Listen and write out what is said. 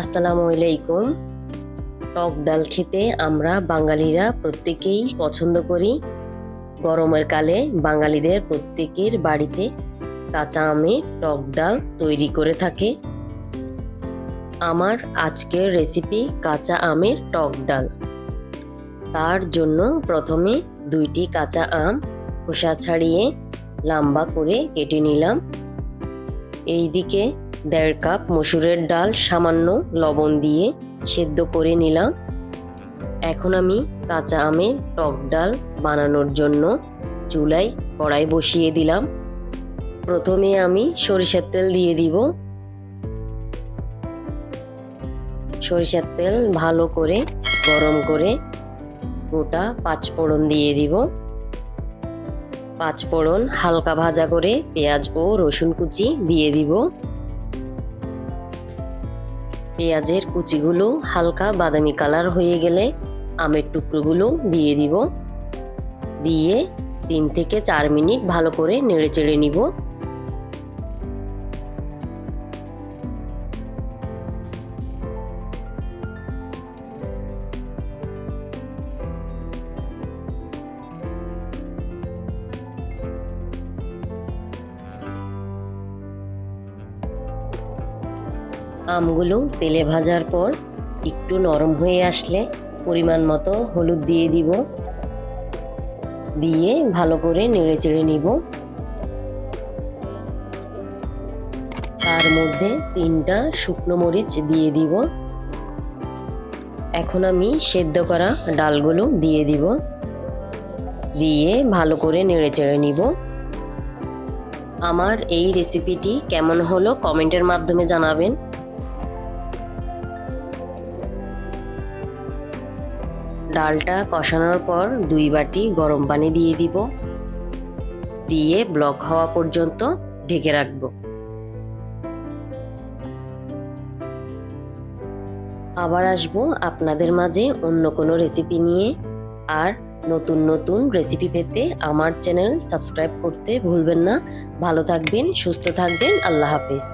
আসসালামু আলাইকুম। টক ডাল খেতে আমরা বাঙালিরা প্রত্যেকেই পছন্দ করি। গরমের কালে বাঙালিদের প্রত্যেকের বাড়িতে কাঁচা আমের টক ডাল তৈরি করে থাকে। আমার আজকের রেসিপি কাঁচা আমের টক ডাল। তার জন্য প্রথমে দুইটি কাঁচা আম খোসা ছাড়িয়ে লম্বা করে কেটে নিলাম। এইদিকে দেড় কাপ মসুরের ডাল সামান্য লবণ দিয়ে সেদ্ধ করে নিলাম। এখন আমি কাঁচা আমের টক ডাল বানানোর জন্য চুলায় কড়াই বসিয়ে দিলাম। প্রথমে আমি সরিষার তেল দিয়ে দিব। সরিষার তেল ভালো করে গরম করে গোটা পাঁচফোড়ন দিয়ে দিব। পাঁচফোড়ন হালকা ভাজা করে পেঁয়াজ ও রসুন কুচি দিয়ে দিব। পেঁয়াজের কুচিগুলো হালকা বাদামি কালার হয়ে গেলে আমের টুকরোগুলো দিয়ে দিব। দিয়ে তিন থেকে চার মিনিট ভালো করে নেড়ে চেড়ে নিব। আমগুলো তেলে ভাজার পর একটু নরম হয়ে আসলে পরিমাণ মতো হলুদ দিয়ে দিব। দিয়ে ভালো করে নেড়ে চেড়ে নিব। তার মধ্যে তিনটা শুকনো মরিচ দিয়ে দিব। এখন আমি সেদ্ধ করা ডালগুলো দিয়ে দিব। দিয়ে ভালো করে নেড়ে চেড়ে নিব। আমার এই রেসিপিটি কেমন হলো কমেন্টের মাধ্যমে জানাবেন। ডালটা কষানোর পর দুই বাটি গরম পানি দিয়ে দিব। দিয়ে ব্লক হওয়া পর্যন্ত ঢেকে রাখব। আবার আসব আপনাদের মাঝে অন্য কোনো রেসিপি নিয়ে। আর নতুন নতুন রেসিপি পেতে আমার চ্যানেল সাবস্ক্রাইব করতে ভুলবেন না। ভালো থাকবেন, সুস্থ থাকবেন, আল্লাহ হাফিজ।